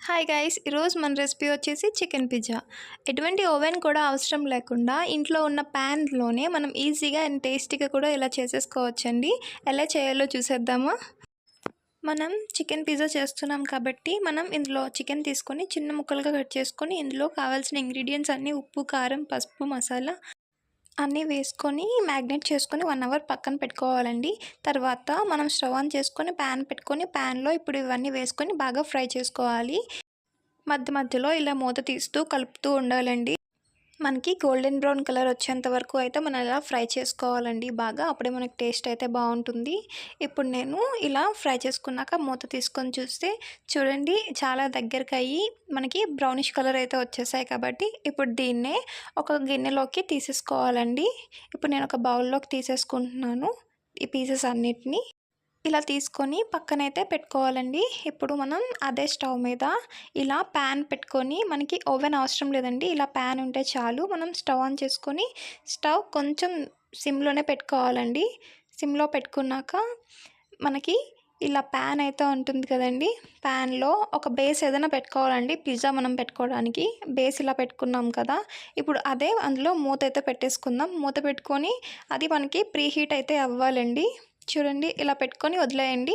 Hi guys ఈరోజు మన recipe వచ్చేసి చికెన్ పిజ్జా ఎటువంటి ఓవెన్ కూడా అవసరం లేకుండా ఇంట్లో ఉన్న ప్యాన్లోనే మనం ఈజీగా అండ్ టేస్టీగా కూడా ఇలా చేసేసుకోవచ్చండి. ఎలా చేయాలో చూసేద్దామా? మనం చికెన్ పిజ్జా చేస్తున్నాం కాబట్టి మనం ఇందులో చికెన్ తీసుకొని చిన్న ముక్కలుగా కట్ చేసుకొని ఇందులో కావాల్సిన ఇంగ్రీడియంట్స్ అన్నీ ఉప్పు కారం పసుపు మసాలా అన్నీ వేసుకొని మ్యాగ్నేట్ చేసుకొని వన్ అవర్ పక్కన పెట్టుకోవాలండి. తర్వాత మనం స్టవ్ ఆన్ చేసుకొని ప్యాన్ పెట్టుకొని ప్యాన్లో ఇప్పుడు ఇవన్నీ వేసుకొని బాగా ఫ్రై చేసుకోవాలి. మధ్య మధ్యలో ఇలా మూత తీస్తూ కలుపుతూ ఉండాలండి. మనకి గోల్డెన్ బ్రౌన్ కలర్ వచ్చేంత వరకు అయితే మనం ఇలా ఫ్రై చేసుకోవాలండి బాగా. అప్పుడే మనకి టేస్ట్ అయితే బాగుంటుంది. ఇప్పుడు నేను ఇలా ఫ్రై చేసుకున్నాక మూత తీసుకొని చూస్తే చూడండి చాలా దగ్గరికి అయ్యి మనకి బ్రౌనిష్ కలర్ అయితే వచ్చేసాయి కాబట్టి ఇప్పుడు దీన్నే ఒక గిన్నెలోకి తీసేసుకోవాలండి. ఇప్పుడు నేను ఒక బౌల్లోకి తీసేసుకుంటున్నాను ఈ పీసెస్ అన్నిటినీ. ఇలా తీసుకొని పక్కనైతే పెట్టుకోవాలండి. ఇప్పుడు మనం అదే స్టవ్ మీద ఇలా ప్యాన్ పెట్టుకొని మనకి ఓవెన్ అవసరం లేదండి. ఇలా ప్యాన్ ఉంటే చాలు. మనం స్టవ్ ఆన్ చేసుకొని స్టవ్ కొంచెం సిమ్లోనే పెట్టుకోవాలండి. సిమ్లో పెట్టుకున్నాక మనకి ఇలా ప్యాన్ అయితే ఉంటుంది కదండి. ప్యాన్లో ఒక బేస్ ఏదైనా పెట్టుకోవాలండి. పిజ్జా మనం పెట్టుకోవడానికి బేస్ ఇలా పెట్టుకున్నాం కదా. ఇప్పుడు అదే అందులో మూత అయితే పెట్టేసుకుందాం. మూత పెట్టుకొని అది మనకి ప్రీ హీట్ అయితే అవ్వాలండి. చూడండి ఇలా పెట్టుకొని వదిలేయండి.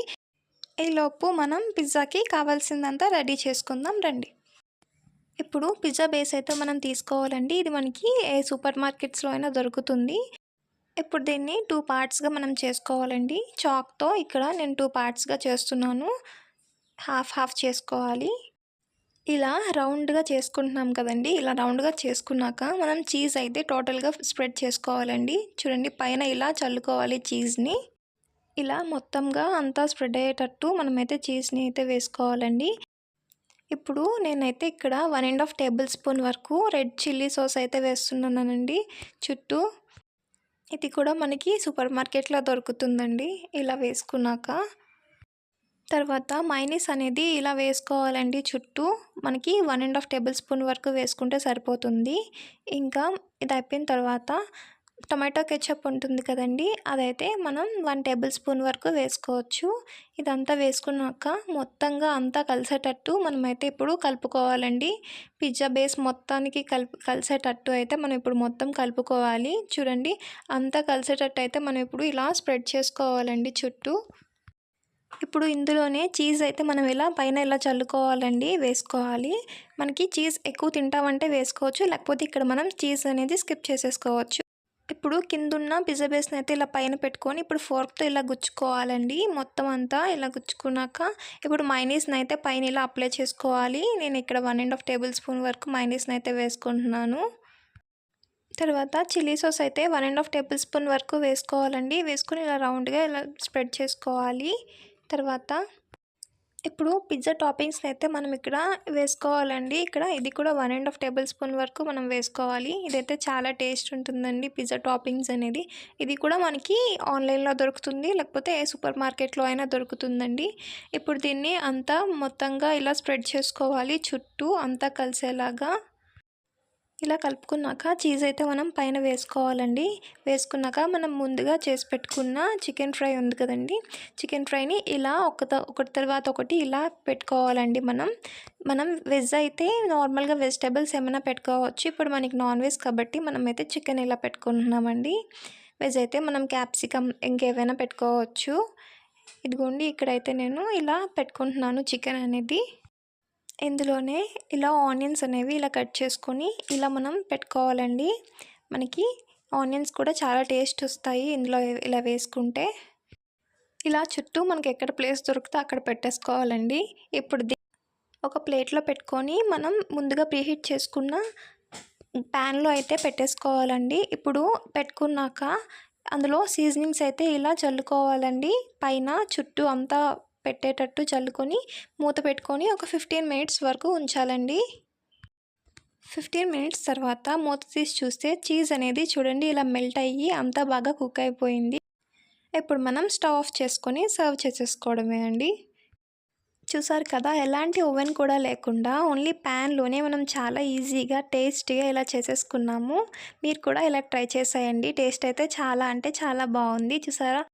ఈలోపు మనం పిజ్జాకి కావాల్సిందంతా రెడీ చేసుకుందాం రండి. ఇప్పుడు పిజ్జా బేస్ అయితే మనం తీసుకోవాలండి. ఇది మనకి ఏ సూపర్ మార్కెట్స్లో అయినా దొరుకుతుంది. ఇప్పుడు దీన్ని టూ పార్ట్స్గా మనం చేసుకోవాలండి. చాక్తో ఇక్కడ నేను టూ పార్ట్స్గా చేస్తున్నాను. హాఫ్ హాఫ్ చేసుకోవాలి. ఇలా రౌండ్గా చేసుకుంటున్నాం కదండి. ఇలా రౌండ్గా చేసుకున్నాక మనం చీజ్ అయితే టోటల్గా స్ప్రెడ్ చేసుకోవాలండి. చూడండి పైన ఇలా చల్లుకోవాలి చీజ్ని. ఇలా మొత్తంగా అంతా స్ప్రెడ్ అయ్యేటట్టు మనమైతే చీజ్ని అయితే వేసుకోవాలండి. ఇప్పుడు నేనైతే ఇక్కడ one and half tablespoon వరకు రెడ్ చిల్లీ సాస్ అయితే వేస్తున్నానండి. చుట్టూ ఇది కూడా మనకి సూపర్ మార్కెట్లో దొరుకుతుందండి ఇలా వేసుకున్నాక. తర్వాత మైనీస్ అనేది ఇలా వేసుకోవాలండి చుట్టూ. మనకి one and half tablespoon వరకు వేసుకుంటే సరిపోతుంది. ఇంకా ఇది అయిపోయిన తర్వాత టొమాటో కెచప్ ఉంటుంది కదండి అదైతే మనం వన్ టేబుల్ స్పూన్ వరకు వేసుకోవచ్చు. ఇదంతా వేసుకున్నాక మొత్తంగా అంతా కలిసేటట్టు మనమైతే ఇప్పుడు కలుపుకోవాలండి. పిజ్జా బేస్ మొత్తానికి కలిపి కలిసేటట్టు అయితే మనం ఇప్పుడు మొత్తం కలుపుకోవాలి. చూడండి అంతా కలిసేటట్టు అయితే మనం ఇప్పుడు ఇలా స్ప్రెడ్ చేసుకోవాలండి చుట్టూ. ఇప్పుడు ఇందులోనే చీజ్ అయితే మనం ఇలా పైన ఇలా చల్లుకోవాలండి వేసుకోవాలి. మనకి చీజ్ ఎక్కువ తింటామంటే వేసుకోవచ్చు లేకపోతే ఇక్కడ మనం చీజ్ అనేది స్కిప్ చేసేసుకోవచ్చు. ఇప్పుడు కిందున్న పిజ్జా బేస్ని అయితే ఇలా పైన పెట్టుకొని ఇప్పుడు ఫోర్క్తో ఇలా గుచ్చుకోవాలండి. మొత్తం అంతా ఇలా గుచ్చుకున్నాక ఇప్పుడు మైనీస్ని అయితే పైన ఇలా అప్లై చేసుకోవాలి. నేను ఇక్కడ one and half tablespoon వరకు మైనీస్ని అయితే వేసుకుంటున్నాను. తర్వాత చిల్లీ సాస్ అయితే one and half tablespoon వరకు వేసుకోవాలండి. వేసుకొని ఇలా రౌండ్గా ఇలా స్ప్రెడ్ చేసుకోవాలి. తర్వాత ఇప్పుడు పిజ్జా టాపింగ్స్ని అయితే మనం ఇక్కడ వేసుకోవాలండి. ఇక్కడ ఇది కూడా one and half tablespoon వరకు మనం వేసుకోవాలి. ఇదైతే చాలా టేస్ట్ ఉంటుందండి పిజ్జా టాపింగ్స్ అనేది. ఇది కూడా మనకి ఆన్లైన్లో దొరుకుతుంది లేకపోతే ఏ సూపర్ మార్కెట్లో అయినా దొరుకుతుందండి. ఇప్పుడు దీన్ని అంతా మొత్తంగా ఇలా స్ప్రెడ్ చేసుకోవాలి. చుట్టూ అంతా కలిసేలాగా ఇలా కలుపుకున్నాక చీజ్ అయితే మనం పైన వేసుకోవాలండి. వేసుకున్నాక మనం ముందుగా చేసి పెట్టుకున్న చికెన్ ఫ్రై ఉంది కదండి. చికెన్ ఫ్రైని ఇలా ఒక ఒకటి తర్వాత ఒకటి ఇలా పెట్టుకోవాలండి మనం. మనం వెజ్ అయితే నార్మల్గా వెజిటేబుల్స్ ఏమైనా పెట్టుకోవచ్చు. ఇప్పుడు మనకి నాన్ వెజ్ కాబట్టి మనం అయితే చికెన్ ఇలా పెట్టుకుంటున్నామండి. వెజ్ అయితే మనం క్యాప్సికమ్ ఇంకేమైనా పెట్టుకోవచ్చు. ఇదిగోండి ఇక్కడైతే నేను ఇలా పెట్టుకుంటున్నాను చికెన్ అనేది. ఇందులోనే ఇలా ఆనియన్స్ అనేవి ఇలా కట్ చేసుకొని ఇలా మనం పెట్టుకోవాలండి. మనకి ఆనియన్స్ కూడా చాలా టేస్ట్ వస్తాయి ఇందులో ఇలా వేసుకుంటే. ఇలా చుట్టూ మనకి ఎక్కడ ప్లేస్ దొరికితే అక్కడ పెట్టేసుకోవాలండి. ఇప్పుడు ఒక ప్లేట్లో పెట్టుకొని మనం ముందుగా ప్రీహీట్ చేసుకున్న ప్యాన్లో అయితే పెట్టేసుకోవాలండి. ఇప్పుడు పెట్టుకున్నాక అందులో సీజనింగ్స్ అయితే ఇలా చల్లుకోవాలండి. పైన చుట్టూ అంతా పెట్టేటట్టు చల్లుకొని మూత పెట్టుకొని ఒక ఫిఫ్టీన్ మినిట్స్ వరకు ఉంచాలండి. ఫిఫ్టీన్ మినిట్స్ తర్వాత మూత తీసి చూస్తే చీజ్ అనేది చూడండి ఇలా మెల్ట్ అయ్యి అంతా బాగా కుక్ అయిపోయింది. ఇప్పుడు మనం స్టవ్ ఆఫ్ చేసుకొని సర్వ్ చేసేసుకోవడమే అండి. చూసారు కదా ఎలాంటి ఓవెన్ కూడా లేకుండా ఓన్లీ ప్యాన్లోనే మనం చాలా ఈజీగా టేస్టీగా ఇలా చేసేసుకున్నాము. మీరు కూడా ఇలా ట్రై చేసేయండి. టేస్ట్ అయితే చాలా అంటే చాలా బాగుంది. చూసారా?